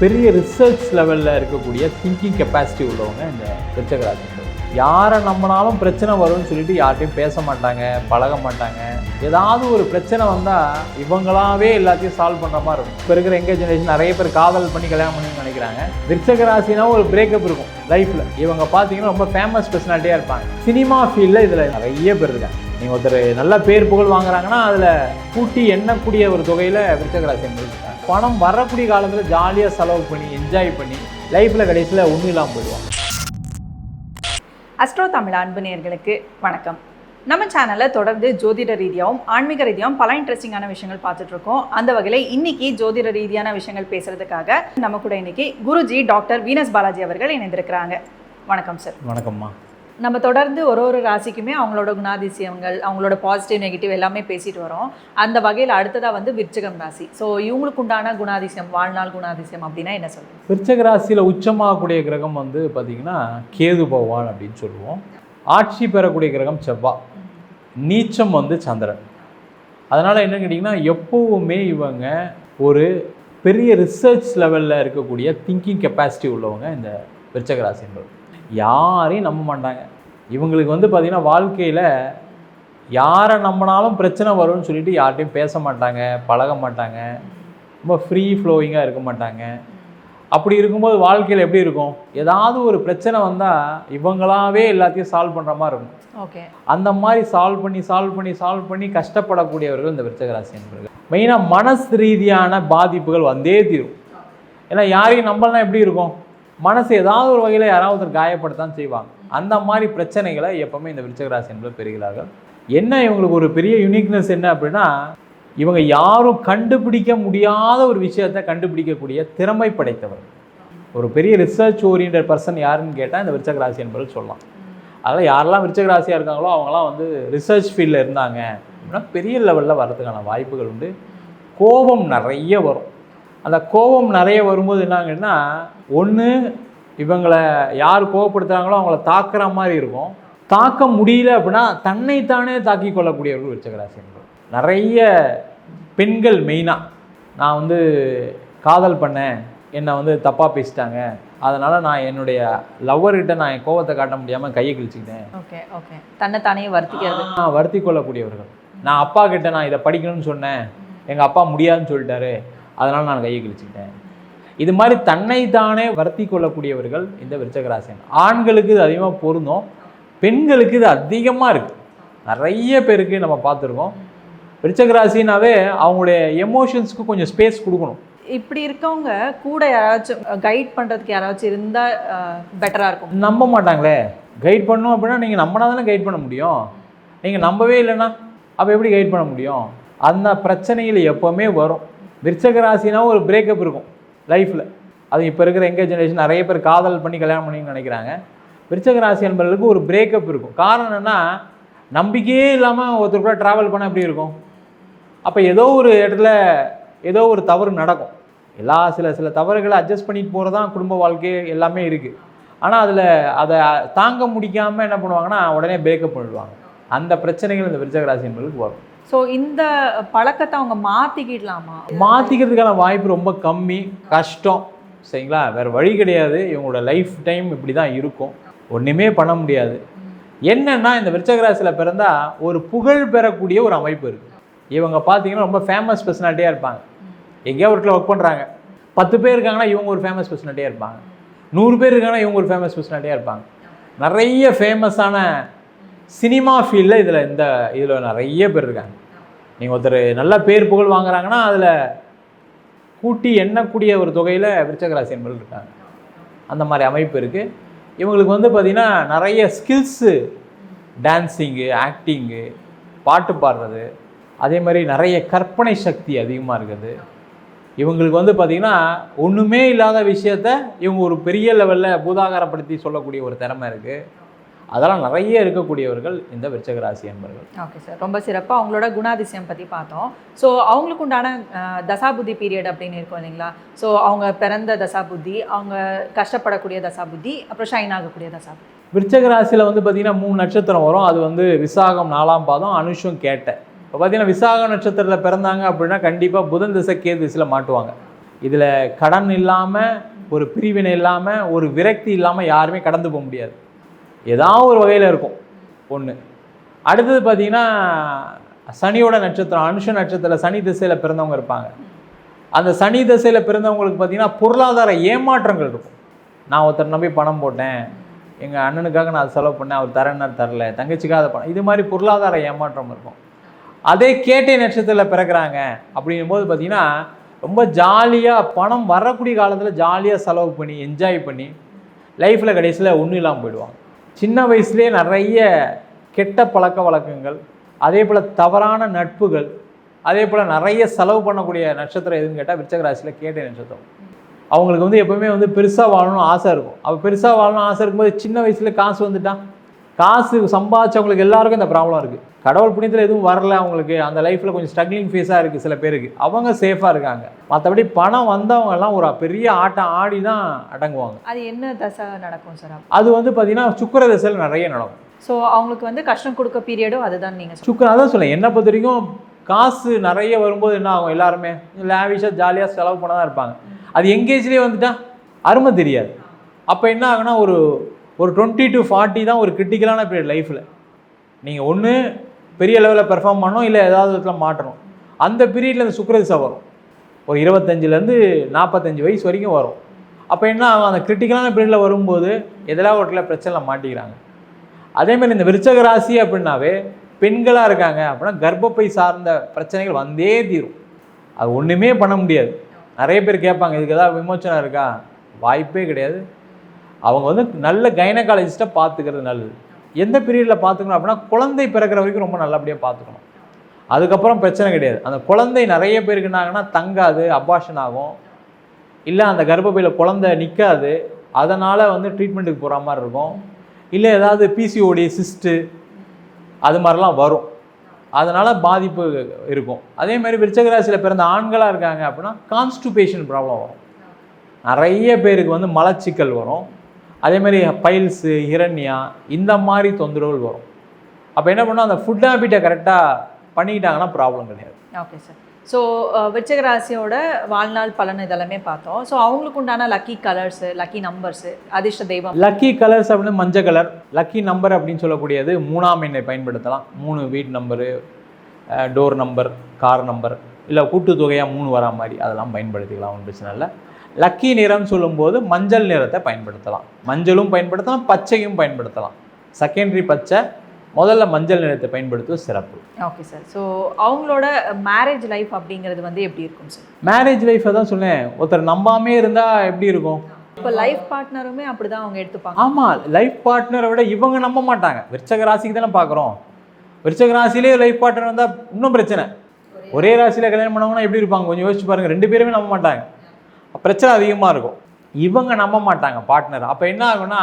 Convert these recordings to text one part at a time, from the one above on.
பெரிய ரிசர்ச் லெவலில் இருக்கக்கூடிய திங்கிங் கெப்பாசிட்டி உள்ளவங்க இந்த விருச்சகராசி யாரை நம்மனாலும் பிரச்சனை வரும்னு சொல்லிட்டு யார்கிட்டையும் பேச மாட்டாங்க பழக மாட்டாங்க. ஏதாவது ஒரு பிரச்சனை வந்தால் இவங்களாவே எல்லாத்தையும் சால்வ் பண்ணுற மாதிரி இருக்கும். இப்போ இருக்கிற எங்கே ஜெனரேஷன் நிறைய பேர் காதல் பண்ணி கல்யாணம் பண்ணி நினைக்கிறாங்க. விருச்சகராசினா ஒரு பிரேக்கப் இருக்கும் லைஃப்பில் இவங்க பார்த்தீங்கன்னா ரொம்ப ஃபேமஸ் பர்சனாலிட்டியாக இருப்பாங்க. சினிமா ஃபீல்டில் இதில் நிறைய பேர் இருக்காங்க. நீங்கள் ஒருத்தர் நல்ல பேர் புகழ் வாங்குறாங்கன்னா அதில் கூட்டி எண்ணக்கூடிய ஒரு தொகையில் விருச்சகராசி இருக்காங்க பணம் வரக்கூடிய காலத்தில் ஜாலியாக செலவு பண்ணி என்ஜாய் பண்ணி லைஃப்பில் கடைசியில் ஒன்றும் இல்லாமல் போயிடுவாங்க. அஸ்ட்ரோ தமிழ் அன்பு நேயர்களுக்கு வணக்கம். நம்ம சேனலில் தொடர்ந்து ஜோதிட ரீதியாகவும் ஆன்மீக ரீதியாகவும் பல இன்ட்ரெஸ்டிங்கான விஷயங்கள் பார்த்துட்டு இருக்கோம். அந்த வகையில் இன்னைக்கு ஜோதிட ரீதியான விஷயங்கள் பேசுறதுக்காக நம்ம கூட இன்னைக்கு குருஜி டாக்டர் வீனஸ் பாலாஜி அவர்கள் இணைந்திருக்கிறாங்க. வணக்கம் சார் வணக்கம்மா. நம்ம தொடர்ந்து ஒரு ஒரு ராசிக்குமே அவங்களோட குணாதிசயங்கள் அவங்களோட பாசிட்டிவ் நெகட்டிவ் எல்லாமே பேசிட்டு வரோம். அந்த வகையில் அடுத்ததாக வந்து விருச்சகம் ராசி. ஸோ இவங்களுக்கு உண்டான குணாதிசயம் வாழ்நாள் குணாதிசயம் அப்படின்னா என்ன சொல்லுங்க விருச்சக ராசியில் உச்சமாகக்கூடிய கிரகம் வந்து பார்த்திங்கன்னா கேது பகவான் அப்படின்னு சொல்லுவோம். ஆட்சி பெறக்கூடிய கிரகம் செவ்வாய் நீச்சம் வந்து சந்திரன். அதனால் என்ன கேட்டிங்கன்னா எப்போவுமே இவங்க ஒரு பெரிய ரிசர்ச் லெவலில் இருக்கக்கூடிய திங்கிங் கெப்பாசிட்டி உள்ளவங்க இந்த விருச்சக ராசின்றது யாரையும் நம்ப மாட்டாங்க. இவங்களுக்கு வந்து பார்த்திங்கன்னா வாழ்க்கையில் யாரை நம்பினாலும் பிரச்சனை வரும்னு சொல்லிட்டு யார்கிட்டையும் பேச மாட்டாங்க பழக மாட்டாங்க. ரொம்ப ஃப்ரீ ஃப்ளோயிங்காக இருக்க மாட்டாங்க. அப்படி இருக்கும்போது வாழ்க்கையில் எப்படி இருக்கும்? ஏதாவது ஒரு பிரச்சனை வந்தால் இவங்களாவே எல்லாத்தையும் சால்வ் பண்ணுற மாதிரி இருக்கும். ஓகே. அந்த மாதிரி சால்வ் பண்ணி சால்வ் பண்ணி சால்வ் பண்ணி கஷ்டப்படக்கூடியவர்கள் இந்த விருச்சக ராசி என்பவர்கள் மெயினாக மனசு ரீதியான பாதிப்புகள் வந்தே தீரும். ஏன்னா யாரையும் நம்பலாம் எப்படி இருக்கும்? மனசு ஏதாவது ஒரு வகையில் யாராவது ஒருத்தர் காயப்படுத்தான் செய்வாங்க. அந்த மாதிரி பிரச்சனைகளை எப்பவுமே இந்த விருச்சகராசி என்பது பெறுகிறார்கள். என்ன இவங்களுக்கு ஒரு பெரிய யூனிக்னஸ் என்ன அப்படின்னா இவங்க யாரும் கண்டுபிடிக்க முடியாத ஒரு விஷயத்தை கண்டுபிடிக்கக்கூடிய திறமை படைத்தவர். ஒரு பெரிய ரிசர்ச் ஓரியன்ட் பர்சன் யாருன்னு கேட்டால் இந்த விருச்சகராசி என்பது சொல்லலாம். அதனால் யாரெல்லாம் விருச்சகராசியாக இருக்காங்களோ அவங்களாம் வந்து ரிசர்ச் ஃபீல்டில் இருந்தாங்க அப்படின்னா பெரிய லெவலில் வர்றதுக்கான வாய்ப்புகள் உண்டு. கோபம் நிறைய வரும். அந்த கோபம் நிறைய வரும்போது என்னாங்கன்னா ஒன்று இவங்களை யார் கோவப்படுத்துகிறாங்களோ அவங்கள தாக்குற மாதிரி இருக்கும். தாக்க முடியல அப்படின்னா தன்னைத்தானே தாக்கி கொள்ளக்கூடியவர்கள் விருச்சக ராசி என்பது நிறைய பெண்கள் மெயினாக நான் வந்து காதல் பண்ணேன் என்னை வந்து தப்பாக பேசிட்டாங்க. அதனால் நான் என்னுடைய லவ்வர்கிட்ட நான் என் கோவத்தை காட்ட முடியாமல் கையை கிழிச்சிக்கிட்டேன். Okay okay. தன்னைத்தானே வருத்திக்கிறது. நான் வருத்தி கொள்ளக்கூடியவர்கள். நான் அப்பா கிட்ட நான் இதை படிக்கணும்னு சொன்னேன். எங்கள் அப்பா முடியாதுன்னு சொல்லிட்டாரு. அதனால் நான் கையை கிழிச்சிக்கிட்டேன். இது மாதிரி தன்னைத்தானே வருத்தி கொள்ளக்கூடியவர்கள் இந்த விருச்சக ராசின் ஆண்களுக்கு இது அதிகமாக பொருந்தும். பெண்களுக்கு இது அதிகமாக இருக்குது நிறைய பேருக்கு நம்ம பார்த்துருக்கோம். விருச்சக ராசினாவே அவங்களுடைய எமோஷன்ஸ்க்கு கொஞ்சம் ஸ்பேஸ் கொடுக்கணும். இப்படி இருக்கவங்க கூட யாராச்சும் கைட் பண்றதுக்கு யாராச்சும் இருந்தா பெட்டரா இருக்கும். நம்ப மாட்டாங்களே. கைட் பண்ணணும் அப்படின்னா நீங்கள் நம்பினா தானே கைட் பண்ண முடியும். நீங்கள் நம்பவே இல்லைன்னா அப்போ எப்படி கைட் பண்ண முடியும்? அந்த பிரச்சனைகள் எப்போவுமே வரும். விருச்சக ராசினா ஒரு பிரேக்கப் இருக்கும் லைஃப்பில் அது இப்போ இருக்கிற எங்கே ஜென்ரேஷன் நிறைய பேர் காதல் பண்ணி கல்யாணம் பண்ணின்னு நினைக்கிறாங்க. விருச்சக ராசி என்பவர்களுக்கு ஒரு பிரேக்கப் இருக்கும். காரணம் என்னென்னா நம்பிக்கையே இல்லாமல் ஒருத்தர் கூட ட்ராவல் பண்ண எப்படி இருக்கும்? அப்போ ஏதோ ஒரு இடத்துல ஏதோ ஒரு தவறு நடக்கும். எல்லா சில சில தவறுகளை அட்ஜஸ்ட் பண்ணிட்டு போகிறது தான் குடும்ப வாழ்க்கை எல்லாமே இருக்குது ஆனால் அதில் அதை தாங்க முடிக்காமல் என்ன பண்ணுவாங்கன்னா உடனே பிரேக்கப் பண்ணிடுவாங்க. அந்த பிரச்சனைகள் இந்த விருச்சக ராசி வரும். ஸோ இந்த பழக்கத்தை அவங்க மாற்றிக்கிடலாமா மாற்றிக்கிறதுக்கான வாய்ப்பு ரொம்ப கம்மி கஷ்டம். சரிங்களா? வேறு வழி கிடையாது. இவங்களோட லைஃப் டைம் இப்படி தான் இருக்கும். ஒன்றுமே பண்ண முடியாது. என்னென்னா இந்த விருச்சகராசியில் பிறந்தால் ஒரு புகழ் பெறக்கூடிய ஒரு அமைப்பு இருக்குது இவங்க பார்த்தீங்கன்னா ரொம்ப ஃபேமஸ் பர்சனாலிட்டியாக இருப்பாங்க. எங்கேயோ ஒருத்தில் ஒர்க் பண்ணுறாங்க பத்து பேர் இருக்காங்கன்னா இவங்க ஒரு ஃபேமஸ் பர்சனாலிட்டியாக இருப்பாங்க. நூறு பேர் இருக்காங்கன்னா இவங்க ஒரு ஃபேமஸ் பர்சனாலிட்டியாக இருப்பாங்க. நிறைய ஃபேமஸான சினிமா ஃபீல்டில் இதில் இந்த இதில் நிறைய பேர் இருக்காங்க. நீங்கள் ஒருத்தர் நல்ல பேர் புகழ் வாங்குறாங்கன்னா அதில் கூட்டி எண்ணக்கூடிய ஒரு தொகையில் விருச்சக ராசி இருக்காங்க. அந்த மாதிரி அமைப்பு இருக்குது இவங்களுக்கு வந்து பார்த்திங்கன்னா நிறைய ஸ்கில்ஸு டான்ஸிங்கு ஆக்டிங்கு பாட்டு பாடுறது அதே மாதிரி நிறைய கற்பனை சக்தி அதிகமாக இருக்குது. இவங்களுக்கு வந்து பார்த்திங்கன்னா ஒன்றுமே இல்லாத விஷயத்த இவங்க ஒரு பெரிய லெவலில் பூதாகாரப்படுத்தி சொல்லக்கூடிய ஒரு திறமை இருக்குது அதெல்லாம் நிறைய இருக்கக்கூடியவர்கள் இந்த விருச்சக ராசி என்பவர்கள் ஓகே சார் ரொம்ப சிறப்பாக அவங்களோட குணாதிசயம் பற்றி பார்த்தோம். ஸோ அவங்களுக்கு உண்டான தசாபுத்தி பீரியட் அப்படின்னு இருக்கும் இல்லைங்களா? ஸோ அவங்க பிறந்த தசாபுத்தி அவங்க கஷ்டப்படக்கூடிய தசாபுத்தி அப்புறம் ஷைன் ஆகக்கூடிய தசாபுத்தி. விருச்சக ராசியில் வந்து பார்த்திங்கன்னா மூணு நட்சத்திரம் வரும். அது வந்து விசாகம் நாலாம் பாதம் அனுஷம் கேட்ட. இப்போ பார்த்தீங்கன்னா விசாக நட்சத்திரத்தில் பிறந்தாங்க அப்படின்னா கண்டிப்பாக புதன் திசை கேது திசையில் மாட்டுவாங்க. இதில் கடன் இல்லாமல் ஒரு பிரிவினை இல்லாமல் ஒரு விரக்தி இல்லாமல் யாருமே கடந்து போக முடியாது. ஏதாவது ஒரு வகையில் இருக்கும் ஒன்று அடுத்தது பார்த்தீங்கன்னா சனியோட நட்சத்திரம் அனுஷ நட்சத்திரத்தில் சனி திசையில் பிறந்தவங்க இருப்பாங்க. அந்த சனி திசையில் பிறந்தவங்களுக்கு பார்த்தீங்கன்னா பொருளாதார ஏமாற்றங்கள் இருக்கும். நான் ஒருத்தர் நம்பி பணம் போட்டேன். எங்கள் அண்ணனுக்காக நான் அதை செலவு பண்ணேன். அவர் தரேன்னு தரல. தங்கச்சிக்காக அதை பணம் இது மாதிரி பொருளாதார ஏமாற்றம் இருக்கும். அதே கேட்டை நட்சத்திரத்தில் பிறக்கிறாங்க அப்படிங்கும் போது பார்த்தீங்கன்னா ரொம்ப ஜாலியாக பணம் வரக்கூடிய காலத்தில் ஜாலியாக செலவு பண்ணி என்ஜாய் பண்ணி லைஃப்பில் கடைசியில் ஒன்றும் இல்லாமல் போயிடுவாங்க. சின்ன வயசுலேயே நிறைய கெட்ட பழக்க வழக்கங்கள் அதே போல் தவறான நட்புகள் அதே போல் நிறைய செலவு பண்ணக்கூடிய நட்சத்திரம் எதுன்னு கேட்டால் விருச்சக ராசியில் நட்சத்திரம். அவங்களுக்கு வந்து எப்போவுமே வந்து பெருசாக வாழணும்னு ஆசை இருக்கும். அப்போ பெருசாக வாழணும்னு ஆசை இருக்கும்போது சின்ன வயசில் காசு வந்துட்டான் காசு சம்பாதிச்சவங்களுக்கு எல்லாருக்கும் இந்த ப்ராப்ளம் இருக்குது கடவுள் புண்ணியத்தில் எதுவும் வரல அவங்களுக்கு. அந்த லைஃப்பில் கொஞ்சம் ஸ்ட்ரகிளிங் ஃபேஸாக இருக்குது சில பேருக்கு. அவங்க சேஃபாக இருக்காங்க. மற்றபடி பணம் வந்தவங்க எல்லாம் ஒரு பெரிய ஆட்டம் ஆடி தான் அடங்குவாங்க. அது என்ன தசை நடக்கும் சார்? அது வந்து பார்த்தீங்கன்னா சுக்கர திசையில் நிறைய நடக்கும். ஸோ அவங்களுக்கு வந்து கஷ்டம் கொடுக்க பீரியடும் அதுதான் நீங்கள் சுக்கரன் அதான் சொல்ல என்னை பொறுத்த வரைக்கும் காசு நிறைய வரும்போது என்ன ஆகும் எல்லாருமே? லேவிஷாக ஜாலியாக செலவு பண்ண தான் இருப்பாங்க அது எங்கேஜ்லேயே வந்துட்டா அருமை தெரியாது. அப்போ என்ன ஆகுனா ஒரு ஒரு டுவெண்ட்டி டு ஃபார்ட்டி தான் ஒரு கிரிட்டிக்கலான பீரியட் லைஃப்பில் நீங்கள் ஒன்று பெரிய லெவலில் பெர்ஃபார்ம் பண்ணணும் இல்லை ஏதாவது இடத்துல மாட்டணும் அந்த பீரியடில் அந்த சுக்கரதிசை வரும். ஒரு இருபத்தஞ்சிலேருந்து நாற்பத்தஞ்சு வயசு வரைக்கும் வரும். அப்போ என்ன ஆகும்? அந்த கிரிட்டிக்கலான பீரியடில் வரும்போது எதெல்லாம் ஒரு பிரச்சனை மாட்டிக்கிறாங்க? அதே மாதிரி இந்த விருச்சக ராசி அப்படின்னாவே பெண்களாக இருக்காங்க அப்படின்னா கர்ப்பப்பை சார்ந்த பிரச்சனைகள் வந்தே தீரும். அது ஒன்றுமே பண்ண முடியாது. நிறைய பேர் கேட்பாங்க இதுக்கு ஏதாவது விமோச்சனம் இருக்கா? வாய்ப்பே கிடையாது. அவங்க வந்து நல்ல கைனகாலஜிஸ்ட்டை பார்த்துக்கிறது நல்லது. எந்த பீரியடில் பார்த்துக்கணும் அப்படின்னா குழந்தை பிறக்கிற வரைக்கும் ரொம்ப நல்லபடியாக பார்த்துக்கணும். அதுக்கப்புறம் பிரச்சனை கிடையாது. அந்த குழந்தை நிறைய பேருக்கு என்னாங்கன்னா தங்காது அபாஷன் ஆகும். இல்லை அந்த கர்ப்பப்பையில் குழந்தை நிற்காது அதனால் வந்து ட்ரீட்மெண்ட்டுக்கு போகிற மாதிரி இருக்கும். இல்லை ஏதாவது பிசிஓடி சிஸ்ட்டு அது மாதிரிலாம் வரும். அதனால் பாதிப்பு இருக்கும். அதே மாதிரி விருச்சகராசியில் பிறந்த ஆண்களாக இருக்காங்க அப்படின்னா கான்ஸ்டிபேஷன் ப்ராப்ளம் வரும். நிறைய பேருக்கு வந்து மலச்சிக்கல் வரும். அதே மாதிரி பைல்ஸு ஹிரண்யா இந்த மாதிரி தொந்தரவுகள் வரும். அப்போ என்ன பண்ணோம்? அந்த ஃபுட் ஹேபிட்டை கரெக்டாக பண்ணிக்கிட்டாங்கன்னா ப்ராப்ளம் கிடையாது. ஓகே சார் ஸோ விருச்சிக ராசியோட வாழ்நாள் பலன் இதெல்லாமே பார்த்தோம். ஸோ அவங்களுக்கு உண்டான லக்கி கலர்ஸு லக்கி நம்பர்ஸு அதிர்ஷ்ட தெய்வம். லக்கி கலர்ஸ் அப்படின்னு மஞ்சள் கலர் லக்கி நம்பர் அப்படின்னு சொல்லக்கூடியது மூணாம் எண்ணை பயன்படுத்தலாம். மூணு வீட் number door number car number இல்லை கூட்டுத்தொகையாக மூணு வரா மாதிரி அதெல்லாம் பயன்படுத்திக்கலாம் ஒன்றும் பிரச்சனை இல்லை. லக்கி நிறம் சொல்லும்போது மஞ்சள் நிறத்தை பயன்படுத்தலாம். மஞ்சளும் பயன்படுத்தலாம் பச்சையும் பயன்படுத்தலாம். செகண்டரி பச்சை முதல்ல மஞ்சள் நிறத்தை பயன்படுத்துவது சிறப்பு. ஓகே சார் ஸோ அவங்களோட மேரேஜ் லைஃப் அப்படிங்கிறது வந்து எப்படி இருக்கும் சார் மேரேஜ் லைஃப்பை தான் சொன்னேன் ஒருத்தர் நம்பாமே இருந்தால் எப்படி இருக்கும்? இப்போ லைஃப் பார்ட்னருமே அப்படி தான் அவங்க எடுத்துப்பாங்க. ஆமாம் லைஃப் பார்ட்னரை விட இவங்க நம்ப மாட்டாங்க. விருச்சக ராசிக்கு தானே பார்க்குறோம். விருச்சக ராசியிலே லைஃப் பார்ட்னர் வந்தால் இன்னும் பிரச்சனை. ஒரே ராசியில் கல்யாணம் பண்ணவங்கன்னா எப்படி இருப்பாங்க? கொஞ்சம் யோசிச்சு பாருங்கள் ரெண்டு பேருமே நம்ப மாட்டாங்க. பிரச்சனை அதிகமாக இருக்கும். இவங்க நம்ப மாட்டாங்க பார்ட்னர் அப்போ என்ன ஆகும்னா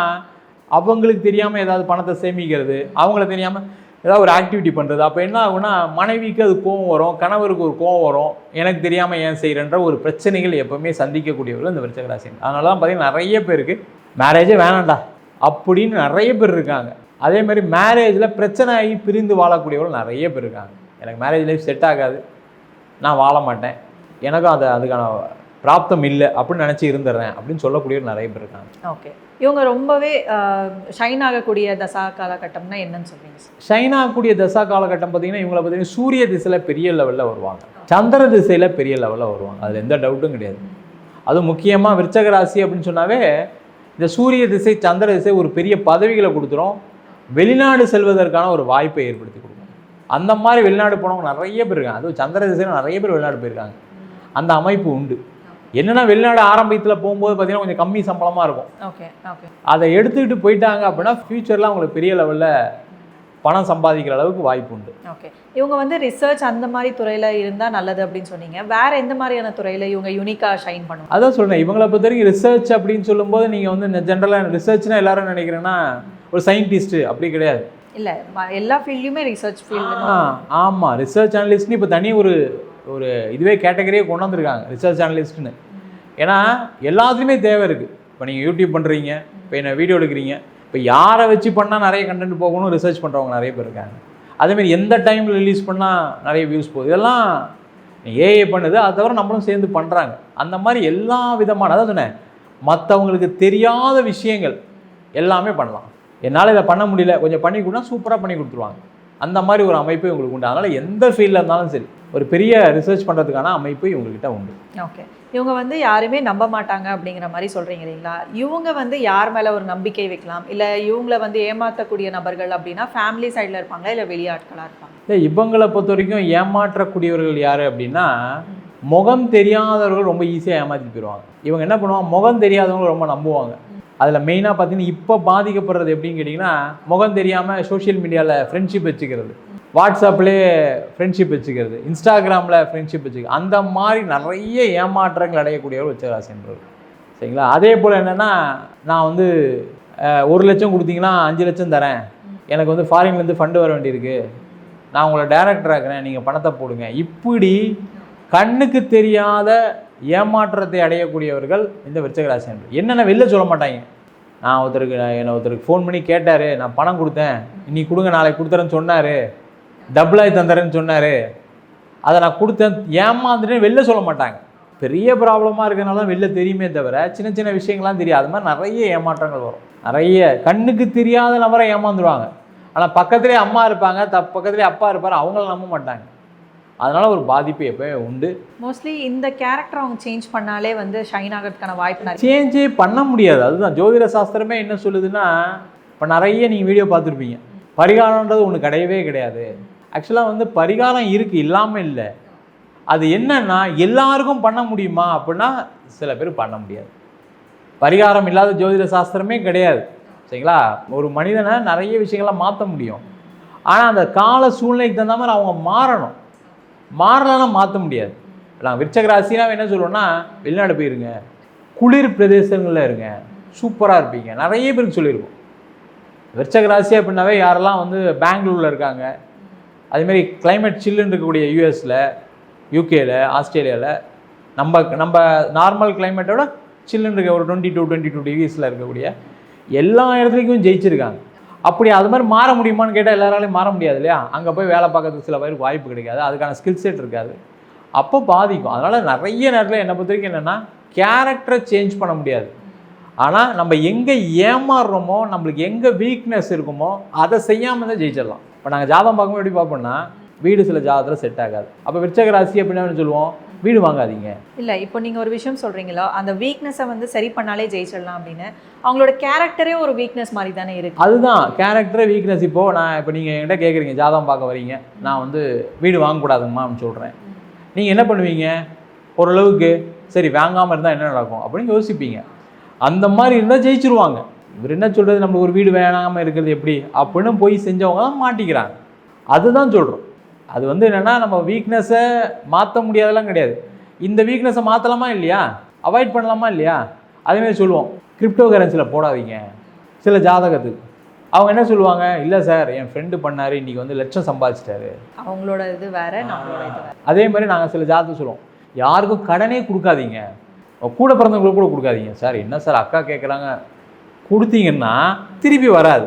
அவங்களுக்கு தெரியாமல் ஏதாவது பணத்தை சேமிக்கிறது அவங்களுக்கு தெரியாமல் ஏதாவது ஒரு ஆக்டிவிட்டி பண்ணுறது அப்போ என்ன ஆகும்னா மனைவிக்கு அது கோவம் வரும் கணவருக்கு ஒரு கோவம் வரும் எனக்கு தெரியாமல் ஏன் செய்கிறன்ற ஒரு பிரச்சனைகள் எப்போவுமே சந்திக்கக்கூடியவர்கள் இந்த விருச்சக ராசி அதனால தான் பார்த்தீங்கன்னா நிறைய பேருக்கு மேரேஜே வேணாண்டா அப்படின்னு நிறைய பேர் இருக்காங்க. அதே மாதிரி மேரேஜில் பிரச்சனை ஆகி பிரிந்து வாழக்கூடியவர்கள் நிறைய பேர் இருக்காங்க. எனக்கு மேரேஜ் லைஃப் செட் ஆகாது. நான் வாழ மாட்டேன். எனக்கும் அது அதுக்கான பிராப்தம் இல்லை அப்படின்னு நினச்சி இருந்துடுறேன் அப்படின்னு சொல்லக்கூடியவர் நிறைய பேர் இருக்காங்க. ஓகே இவங்க ரொம்பவே ஷைன் ஆகக்கூடிய தசா காலகட்டம்னா என்னன்னு சொல்றீங்க ஷைன் ஆகக்கூடிய தசா காலகட்டம் பார்த்தீங்கன்னா இவங்களை பார்த்தீங்கன்னா சூரிய திசையில் பெரிய லெவலில் வருவாங்க. சந்திர திசையில் பெரிய லெவலில் வருவாங்க. அதில் எந்த டவுட்டும் கிடையாது. அதுவும் முக்கியமாக விருச்சக ராசி அப்படின்னு சொன்னாவே இந்த சூரிய திசை சந்திர திசை ஒரு பெரிய பதவிகளை கொடுத்துரும். வெளிநாடு செல்வதற்கான ஒரு வாய்ப்பை ஏற்படுத்தி கொடுக்கும். அந்த மாதிரி வெளிநாடு போனவங்க நிறைய பேர் இருக்காங்க. அதுவும் சந்திர திசையில் நிறைய பேர் வெளிநாடு போயிருக்காங்க. அந்த அமைப்பு உண்டு. என்னன்னா வெளிநாடு ஆரம்பத்தில் போகும்போது பார்த்தீங்கன்னா கொஞ்சம் கம்மி சம்பளமாக இருக்கும். ஓகே ஓகே அதை எடுத்துக்கிட்டு போயிட்டாங்க அப்படின்னா ஃப்யூச்சரில் அவங்களுக்கு பெரிய லெவலில் பணம் சம்பாதிக்கிற அளவுக்கு வாய்ப்பு உண்டு. ஓகே இவங்க வந்து ரிசர்ச் அந்த மாதிரி துறையில இருந்தா நல்லது அப்படின்னு சொன்னீங்க. வேற எந்த மாதிரியான துறையில இவங்க யூனிக்கா ஷைன் பண்ணுவாங்க? அதான் சொல்கிறேன் இவங்களை பொறுத்த வரைக்கும் ரிசர்ச் அப்படின்னு சொல்லும்போது நீங்கள் வந்து ஜென்ரலாக ரிசர்ச்னா எல்லாரும் நினைக்கிறேன்னா ஒரு சயின்டிஸ்ட்டு அப்படி கிடையாது. இல்ல எல்லா ஃபீல்ட்லயுமே ரிசர்ச் ஃபீல்டு ஆமாம் ரிசர்ச் அனலிஸ்ட்னு இப்போ தனி ஒரு ஒரு இதுவே கேட்டகரியே கொண்டு வந்திருக்காங்க ரிசர்ச் அனலிஸ்ட்னு ஏன்னா எல்லாத்துலேயுமே தேவை இருக்குது இப்போ நீங்கள் யூடியூப் பண்ணுறீங்க இப்போ என்ன வீடியோ எடுக்கிறீங்க இப்போ யாரை வச்சு பண்ணால் நிறைய கண்டென்ட் போகணும் ரிசர்ச் பண்ணுறவங்க நிறைய பேர் இருக்காங்க. அதேமாரி எந்த டைமில் ரிலீஸ் பண்ணால் நிறைய வியூஸ் போகுது. இதெல்லாம் ஏஐ பண்ணுது அதை தவிர நம்மளும் சேர்ந்து பண்ணுறாங்க அந்த மாதிரி எல்லா விதமான அதான் சொன்னேன் மற்றவங்களுக்கு தெரியாத விஷயங்கள் எல்லாமே பண்ணலாம். என்னால் இதை பண்ண முடியல கொஞ்சம் பண்ணி கொடுத்தா சூப்பராக பண்ணி கொடுத்துருவாங்க. அந்த மாதிரி ஒரு அமைப்பு உங்களுக்கு உண்டு. அதனால் எந்த ஃபீல்டில் இருந்தாலும் சரி ஒரு பெரிய ரிசர்ச் பண்ணுறதுக்கான அமைப்பு இவங்ககிட்ட உண்டு. ஓகே இவங்க வந்து யாருமே நம்ப மாட்டாங்க அப்படிங்கிற மாதிரி சொல்றீங்க இல்லைங்களா? இவங்க வந்து யார் மேல ஒரு நம்பிக்கை வைக்கலாம்? இல்ல இவங்கள வந்து ஏமாற்றக்கூடிய நபர்கள் அப்படின்னா ஃபேமிலி சைடுல இருப்பாங்களா? இல்ல வெளியாட்களா இருப்பாங்க இல்லை இவங்களை பொறுத்த வரைக்கும் ஏமாற்றக்கூடியவர்கள் யார் அப்படின்னா முகம் தெரியாதவர்கள் ரொம்ப ஈஸியாக ஏமாற்றிட்டு போயிடுவாங்க இவங்க என்ன பண்ணுவாங்க? முகம் தெரியாதவங்க ரொம்ப நம்புவாங்க. அதில் மெயினாக பார்த்தீங்கன்னா இப்போ பாதிக்கப்படுறது எப்படின்னு கேட்டிங்கன்னா முகம் தெரியாமல் சோஷியல் மீடியாவில் ஃப்ரெண்ட்ஷிப் வச்சுக்கிறது. வாட்ஸ்அப்லேயே ஃப்ரெண்ட்ஷிப் வச்சுக்கிறது இன்ஸ்டாகிராமில் ஃப்ரெண்ட்ஷிப் வச்சுக்கிறது அந்த மாதிரி நிறைய ஏமாற்றங்கள் அடையக்கூடியவர் உச்சராசின்றது சரிங்களா? அதே போல் என்னென்னா நான் வந்து ஒரு லட்சம் கொடுத்தீங்கன்னா அஞ்சு லட்சம் தரேன். எனக்கு வந்து ஃபாரின்லேருந்து ஃபண்டு வர வேண்டியிருக்கு. நான் உங்களை டைரக்டர் ஆக்குறேன். நீங்கள் பணத்தை போடுங்க. இப்படி கண்ணுக்கு தெரியாத ஏமாற்றத்தை அடையக்கூடியவர்கள் இந்த விருச்சகராசி என்னென்ன வெளில சொல்ல மாட்டாங்க. நான் ஒருத்தருக்கு என்னை ஒருத்தருக்கு ஃபோன் பண்ணி கேட்டார் நான் பணம் கொடுத்தேன். இன்னைக்கு கொடுங்க நாளைக்கு கொடுத்துறேன்னு சொன்னார். டபுளாகி தந்துறேன்னு சொன்னார். அதை நான் கொடுத்தேன். ஏமாந்துட்டேன்னு வெளில சொல்ல மாட்டாங்க. பெரிய ப்ராப்ளமாக இருக்கிறனால தான் வெளில தெரியுமே தவிர சின்ன சின்ன விஷயங்கள்லாம் தெரியாது. அது மாதிரி நிறைய ஏமாற்றங்கள் வரும். நிறைய கண்ணுக்கு தெரியாத நபரை ஏமாந்துருவாங்க. ஆனால் பக்கத்துலேயே அம்மா இருப்பாங்க த பக்கத்துலேயே அப்பா இருப்பார் அவங்கள நம்ப மாட்டாங்க. அதனால் ஒரு பாதிப்பு எப்போவே உண்டு. மோஸ்ட்லி இந்த கேரக்டர் அவங்க சேஞ்ச் பண்ணாலே வந்து ஷைன் ஆகிறதுக்கான வாய்ப்பு சேஞ்சே பண்ண முடியாது. அதுதான். ஜோதிட சாஸ்திரமே என்ன சொல்லுதுன்னா இப்போ நிறைய நீங்கள் வீடியோ பார்த்துருப்பீங்க. பரிகாரம்ன்றது ஒன்று கிடையவே கிடையாது. ஆக்சுவலாக வந்து பரிகாரம் இருக்குது இல்லாமல் இல்லை. அது என்னன்னா எல்லாருக்கும் பண்ண முடியுமா அப்படின்னா சில பேர் பண்ண முடியாது. பரிகாரம் இல்லாத ஜோதிட சாஸ்திரமே கிடையாது. சரிங்களா? ஒரு மனிதனை நிறைய விஷயங்களை மாற்ற முடியும். ஆனால் அந்த கால சூழ்நிலைக்கு தகுந்த மாதிரி அவங்க மாறணும். மாறலைன்னா மாற்ற முடியாது. நான் விருச்சக ராசினா என்ன சொல்லுவோன்னா வெளிநாடு போயிருங்க. குளிர் பிரதேசங்களில் இருங்க. சூப்பராக இருப்பீங்க. நிறைய பேருக்கு சொல்லியிருக்கோம் விருச்சக ராசி அப்படின்னாவே யாரெல்லாம் வந்து பெங்களூரில் இருக்காங்க அதேமாரி கிளைமேட் சில்லுன்னு இருக்கக்கூடிய யூஎஸில் யூகேல ஆஸ்திரேலியாவில் நம்ம நம்ம நார்மல் கிளைமேட்டோட சில்லுன்னு இருக்க ஒரு டுவெண்ட்டி டூ டுவெண்ட்டி டூ டிகிரிஸில் இருக்கக்கூடிய எல்லா இடத்துலையும் ஜெயிச்சிருக்காங்க. அப்படி அது மாதிரி மாற முடியுமான்னு கேட்டால் எல்லாராலையும் மாற முடியாது இல்லையா? அங்கே போய் வேலை பார்க்கறதுக்கு சில பேருக்கு வாய்ப்பு கிடைக்காது. அதுக்கான ஸ்கில் செட் இருக்காது. அப்போ பாதிக்கும். அதனால் நிறைய நேரத்தில் என்னை பொறுத்த வரைக்கும் என்னென்னா கேரக்டரை சேஞ்ச் பண்ண முடியாது. ஆனால் நம்ம எங்கே ஏமாறுறோமோ நம்மளுக்கு எங்கே வீக்னஸ் இருக்குமோ அதை செய்யாமல் தான் ஜெயிச்சிடலாம். இப்போ நாங்கள் ஜாதகம் பார்க்கும்போது எப்படி பார்ப்போம்னா வீடு சில ஜாதகத்தில் செட் ஆகாது. அப்போ விருச்சக ராசி அப்படின்னா சொல்லுவோம்? வீடு வாங்காதீங்க. இல்ல இப்போ நீங்க ஒரு விஷயம் சொல்றீங்களா அந்த வீக்னஸை வந்து சரி பண்ணாலே ஜெயிச்சிடலாம் அப்படின்னு அவங்களோட கேரக்டரே ஒரு வீக்னஸ் மாதிரி தானே இருக்கு. அதுதான் கேரக்டர் வீக்னஸ் இப்போது நான் இப்போ நீங்கள் என்கிட்ட கேட்குறீங்க ஜாதகம் பார்க்க வரீங்க நான் வந்து வீடு வாங்கக்கூடாதுங்கம்மான்னு சொல்கிறேன் நீங்கள் என்ன பண்ணுவீங்க? ஓரளவுக்கு சரி வாங்காமல் இருந்தால் என்ன நடக்கும்? அப்படின்னு யோசிப்பீங்க. அந்த மாதிரி இருந்தால் ஜெயிச்சிருவாங்க. இவர் என்ன சொல்கிறது நம்மளுக்கு ஒரு வீடு வேணாமல் இருக்கிறது எப்படி? அப்படின்னு போய் செஞ்சவங்க தான் மாட்டிக்கிறாங்க. அதுதான் சொல்கிறோம் அது வந்து என்னென்னா நம்ம வீக்னஸை மாற்ற முடியாதெல்லாம் கிடையாது. இந்த வீக்னஸை மாற்றலாமா இல்லையா? அவாய்ட் பண்ணலாமா இல்லையா? அதேமாதிரி சொல்லுவோம். கிரிப்டோ கரன்சியில் போடாதீங்க. சில ஜாதகத்துக்கு. அவங்க என்ன சொல்லுவாங்க? இல்லை சார் என் ஃப்ரெண்டு பண்ணார் இன்றைக்கி வந்து லட்சம் சம்பாதிச்சிட்டாரு. அவங்களோட இது வேற நம்மளோட இது வேற. அதே மாதிரி நாங்கள் சில ஜாதகம் சொல்லுவோம். யாருக்கும் கடனே கொடுக்காதீங்க. கூட பிறந்தவங்களுக்கு கூட கொடுக்காதீங்க. சார் என்ன சார் அக்கா கேட்குறாங்க கொடுத்தீங்கன்னா திருப்பி வராது.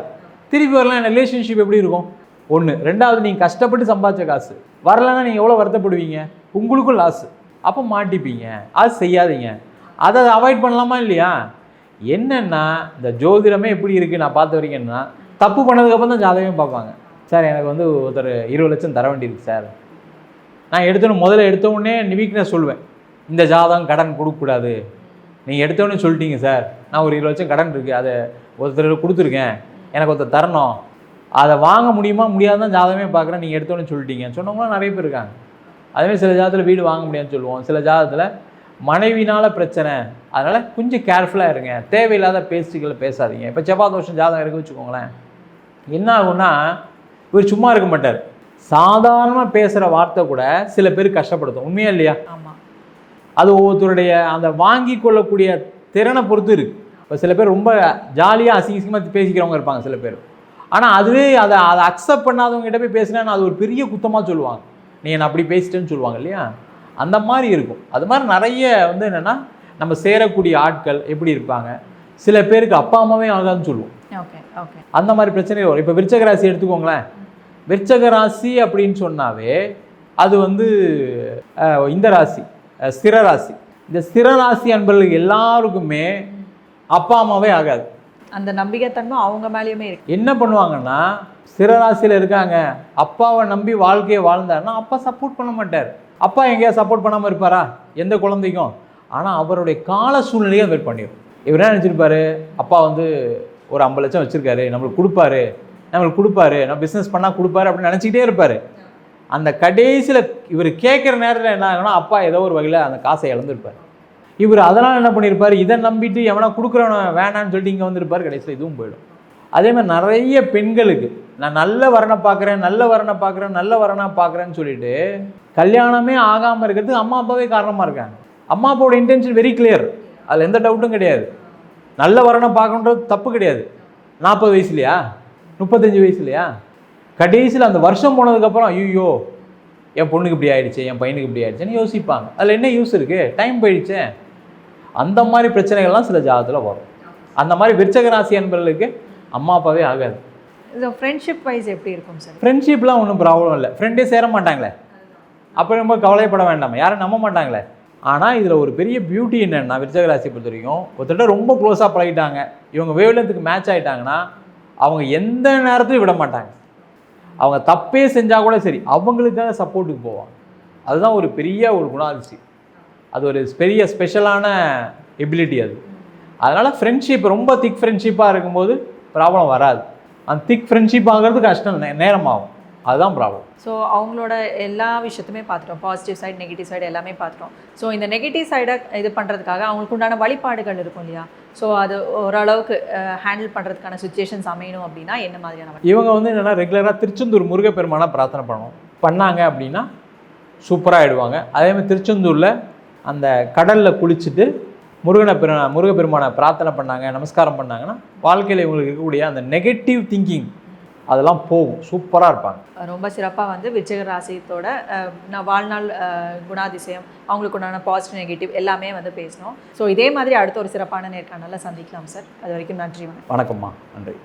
திருப்பி வரலாம் ரிலேஷன்ஷிப் எப்படி இருக்கும்? ஒன்று ரெண்டாவது நீங்கள் கஷ்டப்பட்டு சம்பாதிச்ச காசு. வரலன்னா நீங்கள் எவ்வளோ வருத்தப்படுவீங்க? உங்களுக்கும் லாஸ் அப்போ மாட்டிப்பீங்க. அது செய்யாதீங்க. அதை அவாய்ட் பண்ணலாமா இல்லையா? என்னென்னா இந்த ஜோதிடமே எப்படி இருக்குது நான் பார்த்த வரைக்கும்னா தப்பு பண்ணதுக்கப்புறம் தான் ஜாதகமே பார்ப்பாங்க. சார் எனக்கு வந்து ஒருத்தர் இருபது லட்சம் தர வேண்டியிருக்கு சார். நான் எடுத்தோன்னு முதல்ல எடுத்த உடனே வீக்னஸ் சொல்லுவேன் இந்த ஜாதகம் கடன் கொடுக்கக்கூடாது. நீங்கள் எடுத்தோடனே சொல்லிட்டீங்க சார். நான் ஒரு இருபது லட்சம் கடன் இருக்குது அதை ஒருத்தர் கொடுத்துருக்கேன். எனக்கு ஒருத்தர் தரணும். அதை வாங்க முடியுமா? முடியாதுன்னு ஜாதகமே பார்க்குறேன். நீங்கள் எடுத்தோடனே சொல்லிட்டீங்க. சொன்னவங்களாம் நிறைய பேர் இருக்காங்க. அதுமாதிரி சில ஜாதகத்தில் வீடு வாங்க முடியாதுன்னு சொல்லுவோம். சில ஜாதகத்தில் மனைவினால் பிரச்சனை. அதனால் கொஞ்சம் கேர்ஃபுல்லாக இருங்க. தேவையில்லாத பேச்சுக்களை பேசாதீங்க. இப்போ செவ்வாய் தோஷம் ஜாதகம் இருக்கு வச்சுக்கோங்களேன். என்ன ஆகும்னா இவர் சும்மா இருக்க மாட்டார். சாதாரணமாக பேசுகிற வார்த்தை கூட சில பேர் கஷ்டப்படுத்தும். உண்மையா இல்லையா? ஆமாம் அது ஒவ்வொருத்தருடைய அந்த வாங்கி கொள்ளக்கூடிய திறனை பொறுத்து இருக்கு. இப்போ சில பேர் ரொம்ப ஜாலியாக அசிங்க அசிங்கமாக பேசிக்கிறவங்க இருப்பாங்க சில பேர். ஆனால் அதுவே அதை அதை அக்செப்ட் பண்ணாதவங்க கிட்ட போய் பேசினா அது ஒரு பெரிய குத்தமாக சொல்லுவாங்க. நீ என்ன அப்படி பேசிட்டேன்னு சொல்லுவாங்க இல்லையா? அந்த மாதிரி இருக்கும். அது மாதிரி நிறைய வந்து என்னென்னா நம்ம சேரக்கூடிய ஆட்கள் எப்படி இருப்பாங்க? சில பேருக்கு அப்பா அம்மாவே ஆகாதுன்னு சொல்லுவோம். அந்த மாதிரி பிரச்சனை வரும். இப்போ விருச்சக ராசி எடுத்துக்கோங்களேன். விருச்சக ராசி அப்படின்னு சொன்னாவே அது வந்து இந்த ராசி. அஹ், ஸ்திர ராசி இந்த ஸ்திர ராசி அன்பர்களுக்கு எல்லாருக்குமே அப்பா அம்மாவே ஆகாது. அந்த நம்பிக்கைத்தன்மை அவங்க மேலேயுமே இருக்கு. என்ன பண்ணுவாங்கன்னா ஸ்திர ராசியில் இருக்காங்க. அப்பாவை நம்பி வாழ்க்கையை வாழ்ந்தாருன்னா அப்பா சப்போர்ட் பண்ண மாட்டார். அப்பா எங்கேயா சப்போர்ட் பண்ணாமல் இருப்பாரா? எந்த குழந்தைக்கும். ஆனால் அவருடைய கால சூழ்நிலையை அவர் பண்ணிடும் இவர் என்ன நினச்சிருப்பாரு? அப்பா வந்து ஒரு ஐம்பது லட்சம் வச்சுருக்காரு. நம்மளுக்கு கொடுப்பாரு. நம்மளுக்கு கொடுப்பாரு. நம்ம பிஸ்னஸ் பண்ணால் கொடுப்பாரு அப்படின்னு நினச்சிக்கிட்டே இருப்பார். அந்த கடைசியில் இவர் கேட்குற நேரத்தில் என்ன ஆகும்னா அப்பா ஏதோ ஒரு வகையில் அந்த காசை இழந்திருப்பார். இவர் அதனால் என்ன பண்ணியிருப்பார் இதை நம்பிட்டு எவனா கொடுக்குறவன வேணான்னு சொல்லிட்டு இங்கே வந்திருப்பார் கடைசியில் இதுவும் போயிடும். அதே மாதிரி நிறைய பெண்களுக்கு நான் நல்ல வரனை பார்க்குறேன் நல்ல வரனை பார்க்குறேன் நல்ல வரனாக பார்க்குறேன்னு சொல்லிட்டு கல்யாணமே ஆகாமல் இருக்கிறதுக்கு அம்மா அப்பாவே காரணமாக இருக்காங்க. அம்மா அப்பாவோட இன்டென்ஷன் வெரி கிளியர் அதில் எந்த டவுட்டும் கிடையாது. நல்ல வரனை பார்க்கணுன்றது தப்பு கிடையாது. நாற்பது வயசுலையா? முப்பத்தஞ்சு வயசுலையா? கடைசியில் அந்த வருஷம் போனதுக்கப்புறம் ஐயோ என் பொண்ணுக்கு இப்படி ஆயிடுச்சு என் பையனுக்கு இப்படி ஆயிடுச்சுன்னு யோசிப்பாங்க. அதில் என்ன யூஸ் இருக்குது டைம் போயிடுச்சே. அந்த மாதிரி பிரச்சனைகள்லாம் சில ஜாதகத்தில் வரும். அந்த மாதிரி விருச்சக ராசி என்பவர்களுக்கு அம்மா அப்பாவே ஆகாது. ஃப்ரெண்ட்ஷிப் வைஸ் எப்படி இருக்கும் சார் ஃப்ரெண்ட்ஷிப்லாம் ஒன்றும் ப்ராப்ளம் இல்லை. ஃப்ரெண்டே சேர மாட்டாங்களே. அப்போ ரொம்ப கவலைப்பட வேண்டாம். யாரும் நம்ப மாட்டாங்களே. ஆனால் இதில் ஒரு பெரிய பியூட்டி என்னென்னா விருச்சக ராசியை பொறுத்த வரைக்கும் ஒருத்தட்ட ரொம்ப க்ளோஸாக பழகிட்டாங்க. இவங்க வேவ்லென்த்துக்கு மேட்ச் ஆகிட்டாங்கன்னா அவங்க எந்த நேரத்திலும் விட மாட்டாங்க. அவங்க தப்பே செஞ்சால் கூட சரி அவங்களுக்காக சப்போர்ட்டுக்கு போவாங்க. அதுதான் ஒரு பெரிய ஒரு குணாதிசயம். அது ஒரு பெரிய ஸ்பெஷலான எபிலிட்டி அது. அதனால் ஃப்ரெண்ட்ஷிப் ரொம்ப திக் ஃப்ரெண்ட்ஷிப்பாக இருக்கும்போது ப்ராப்ளம் வராது. அந்த திக் ஃப்ரெண்ட்ஷிப் ஆகிறது கஷ்டம் நே- நேரமாகும் அதுதான் ப்ராப்ளம் ஸோ அவங்களோட எல்லா விஷயத்துமே பார்த்துட்டோம். பாசிட்டிவ் சைடு நெகட்டிவ் சைடு எல்லாமே பார்த்துட்டோம். ஸோ இந்த நெகட்டிவ் சைடை இது பண்ணுறதுக்காக அவங்களுக்கு உண்டான வழிபாடுகள் இருக்கும் இல்லையா? ஸோ அது ஓரளவுக்கு ஹேண்டில் பண்ணுறதுக்கான சுச்சுவேஷன்ஸ் அமையணும் அப்படின்னா என்ன மாதிரியான இவங்க வந்து என்னென்னா ரெகுலராக திருச்செந்தூர் முருகப்பெருமானை பிரார்த்தனை பண்ணணும். பண்ணாங்க அப்படின்னா சூப்பராக ஆயிடுவாங்க. அதே மாதிரி திருச்செந்தூரில் அந்த கடலில் குளிச்சுட்டு முருகனை பெரு முருகப்பெருமானை பிரார்த்தனை பண்ணாங்க நமஸ்காரம் பண்ணாங்கன்னா வாழ்க்கையில் இவங்களுக்கு இருக்கக்கூடிய அந்த நெகட்டிவ் திங்கிங் அதெல்லாம் போகும். சூப்பராக இருப்பாங்க. ரொம்ப சிறப்பாக வந்து விருச்சிக ராசியத்தோட நான் வாழ்நாள் குணாதிசயம் அவங்களுக்கு உண்டான பாசிட்டிவ் நெகட்டிவ் எல்லாமே வந்து பேசணும். ஸோ இதே மாதிரி அடுத்த ஒரு சிறப்பான நேர்காணலில் சந்திக்கலாம் சார் அது வரைக்கும் நன்றி வணக்கம். வணக்கம்மா. நன்றி.